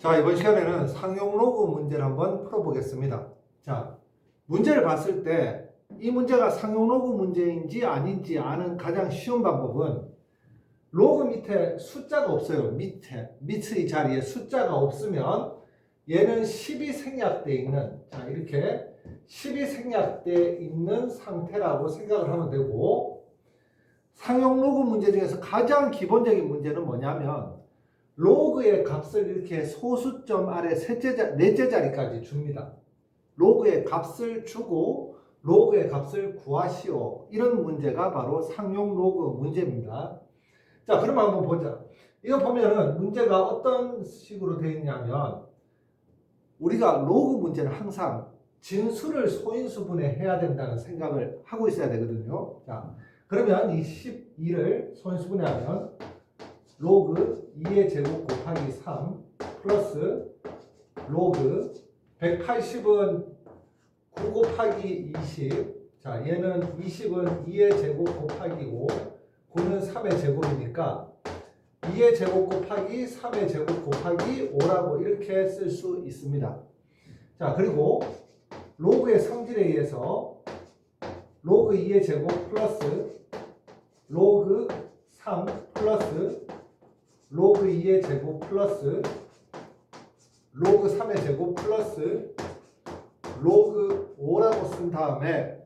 자, 이번 시간에는 상용 로그 문제를 한번 풀어보겠습니다. 자, 문제를 봤을 때 이 문제가 상용 로그 문제인지 아닌지 아는 가장 쉬운 방법은 로그 밑에 숫자가 없어요. 밑에, 밑의 자리에 숫자가 없으면 얘는 10이 생략되어 있는, 자, 이렇게 10이 생략되어 있는 상태라고 생각을 하면 되고, 상용 로그 문제 중에서 가장 기본적인 문제는 뭐냐면, 로그의 값을 이렇게 소수점 아래 셋째 자, 넷째 자리까지 줍니다. 로그의 값을 주고 로그의 값을 구하시오. 이런 문제가 바로 상용 로그 문제입니다. 자, 그럼 한번 보자. 이거 보면은 문제가 어떤 식으로 되어 있냐면 우리가 로그 문제는 항상 진수를 소인수분해 해야 된다는 생각을 하고 있어야 되거든요. 자, 그러면 이 12를 소인수분해하면 로그 2의 제곱 곱하기 3 플러스 로그 180은 9 곱하기 20 자, 얘는 20은 2의 제곱 곱하기 5 9는 3의 제곱이니까 2의 제곱 곱하기 3의 제곱 곱하기 5라고 이렇게 쓸 수 있습니다. 자, 그리고 로그의 성질에 의해서 로그 2의 제곱 플러스 로그 3 플러스 로그 2의 제곱 플러스 로그 3의 제곱 플러스 로그 5라고 쓴 다음에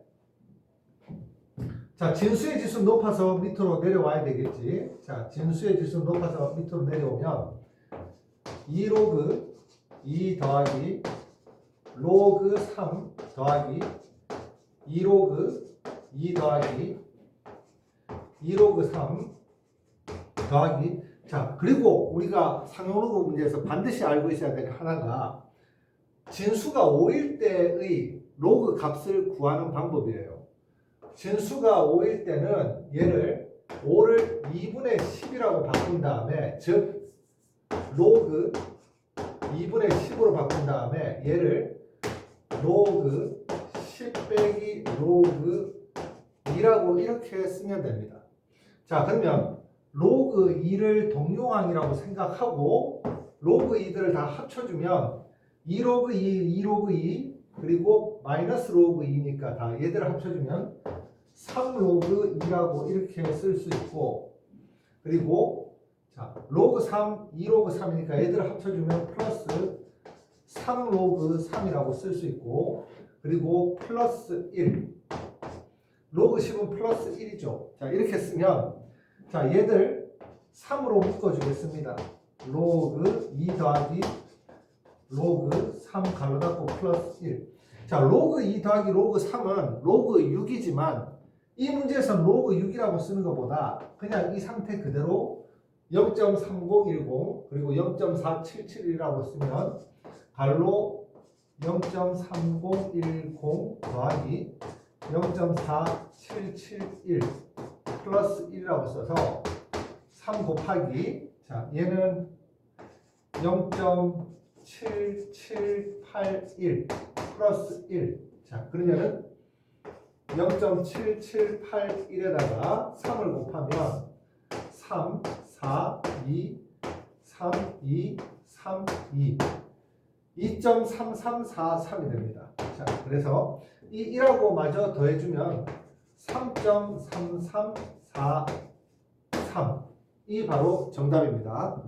자 진수의 지수 높아서 밑으로 내려와야 되겠지. 자 진수의 지수 높아서 밑으로 내려오면 2 로그 2 더하기 로그 3 더하기 2 로그 2 더하기 2 로그 3 더하기 자 그리고 우리가 상용로그 문제에서 반드시 알고 있어야 될 하나가 진수가 5일 때의 로그 값을 구하는 방법이에요. 진수가 5일 때는 얘를 5를 2분의 10이라고 바꾼 다음에 즉 로그 2분의 10으로 바꾼 다음에 얘를 로그 10 빼기 로그 2라고 이렇게 쓰면 됩니다. 자 그러면 로그 2를 동용항이라고 생각하고 로그 2들을 다 합쳐주면 2 로그 2, 2 로그 2 그리고 마이너스 로그 2니까 다 얘들을 합쳐주면 3 로그 2라고 이렇게 쓸 수 있고 그리고 자 로그 3, 2 로그 3이니까 얘들을 합쳐주면 플러스 3 로그 3이라고 쓸 수 있고 그리고 플러스 1 로그 10은 플러스 1이죠. 자 이렇게 쓰면 자 얘들 3으로 묶어주겠습니다 로그 2 더하기 로그 3 가로 닫고 플러스 1. 자, 로그 2 더하기 로그 3은 로그 6이지만 이 문제에서 로그 6이라고 쓰는 것보다 그냥 이 상태 그대로 0.3010 그리고 0.477이라고 쓰면 갈로 0.3010 더하기 0.4771 플러스 1이라고 써서 3 곱하기 자 얘는 0. 7781 플러스 1. 자, 그러면은 0.7781에다가 3을 곱하면 3, 4, 2, 3, 2, 3, 2. 2.3343이 됩니다. 자, 그래서 이 1하고 마저 더해주면 3.3343. 이 바로 정답입니다.